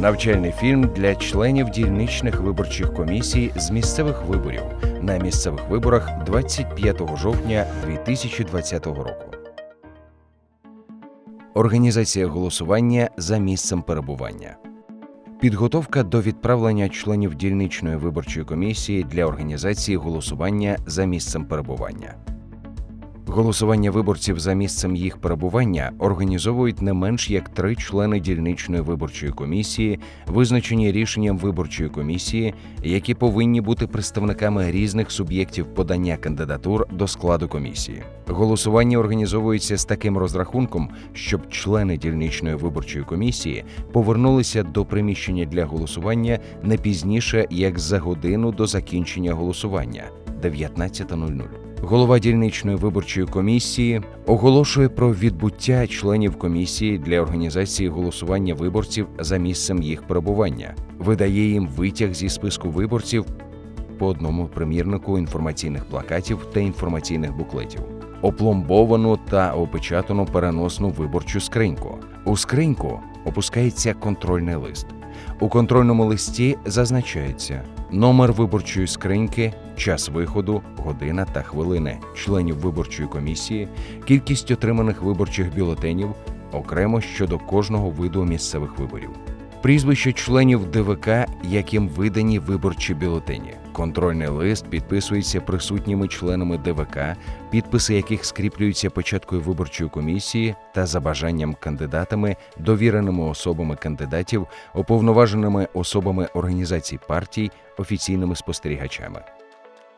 Навчальний фільм для членів дільничних виборчих комісій з місцевих виборів на місцевих виборах 25 жовтня 2020 року. Організація голосування за місцем перебування. Підготовка до відправлення членів дільничної виборчої комісії для організації голосування за місцем перебування. Голосування виборців за місцем їх перебування організовують не менш як три члени дільничної виборчої комісії, визначені рішенням виборчої комісії, які повинні бути представниками різних суб'єктів подання кандидатур до складу комісії. Голосування організовується з таким розрахунком, щоб члени дільничної виборчої комісії повернулися до приміщення для голосування не пізніше як за годину до закінчення голосування 19.00. Голова дільничної виборчої комісії оголошує про відбуття членів комісії для організації голосування виборців за місцем їх перебування, видає їм витяг зі списку виборців по одному примірнику інформаційних плакатів та інформаційних буклетів, опломбовану та опечатану переносну виборчу скриньку. У скриньку опускається контрольний лист. У контрольному листі зазначається номер виборчої скриньки, час виходу, година та хвилини членів виборчої комісії, кількість отриманих виборчих бюлетенів окремо щодо кожного виду місцевих виборів, прізвище членів ДВК, яким видані виборчі бюлетені. Контрольний лист підписується присутніми членами ДВК, підписи яких скріплюються початкою виборчої комісії та за бажанням кандидатами, довіреними особами кандидатів, уповноваженими особами організацій партій, офіційними спостерігачами.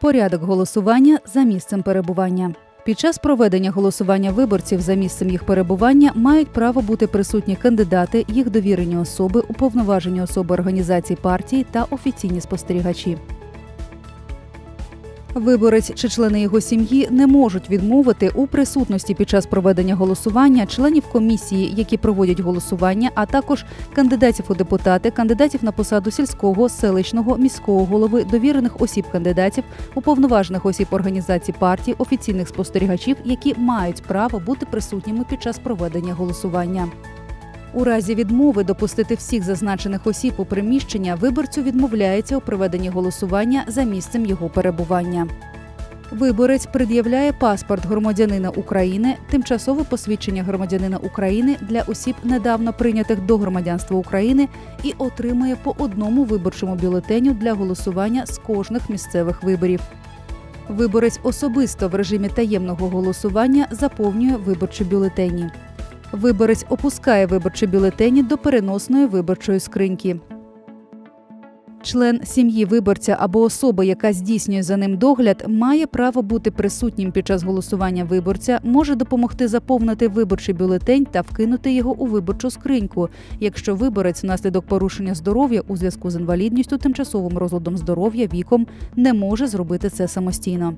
Порядок голосування за місцем перебування. Під час проведення голосування виборців за місцем їх перебування мають право бути присутні кандидати, їх довірені особи, уповноважені особи організацій партії та офіційні спостерігачі. Виборець чи члени його сім'ї не можуть відмовити у присутності під час проведення голосування членів комісії, які проводять голосування, а також кандидатів у депутати, кандидатів на посаду сільського, селищного, міського голови, довірених осіб кандидатів, уповноважених осіб організацій партій, офіційних спостерігачів, які мають право бути присутніми під час проведення голосування. У разі відмови допустити всіх зазначених осіб у приміщення виборцю відмовляється у проведенні голосування за місцем його перебування. Виборець пред'являє паспорт громадянина України, тимчасове посвідчення громадянина України для осіб, недавно прийнятих до громадянства України, і отримує по одному виборчому бюлетеню для голосування з кожних місцевих виборів. Виборець особисто в режимі таємного голосування заповнює виборчі бюлетені. Виборець опускає виборчі бюлетені до переносної виборчої скриньки. Член сім'ї виборця або особа, яка здійснює за ним догляд, має право бути присутнім під час голосування виборця, може допомогти заповнити виборчий бюлетень та вкинути його у виборчу скриньку, якщо виборець внаслідок порушення здоров'я у зв'язку з інвалідністю, тимчасовим розладом здоров'я, віком не може зробити це самостійно.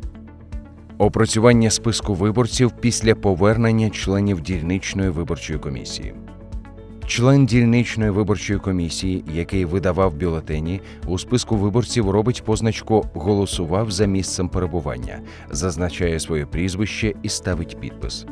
Опрацювання списку виборців після повернення членів дільничної виборчої комісії. Член дільничної виборчої комісії, який видавав бюлетені, у списку виборців робить позначку Голосував за місцем перебування, зазначає своє прізвище і ставить підпис.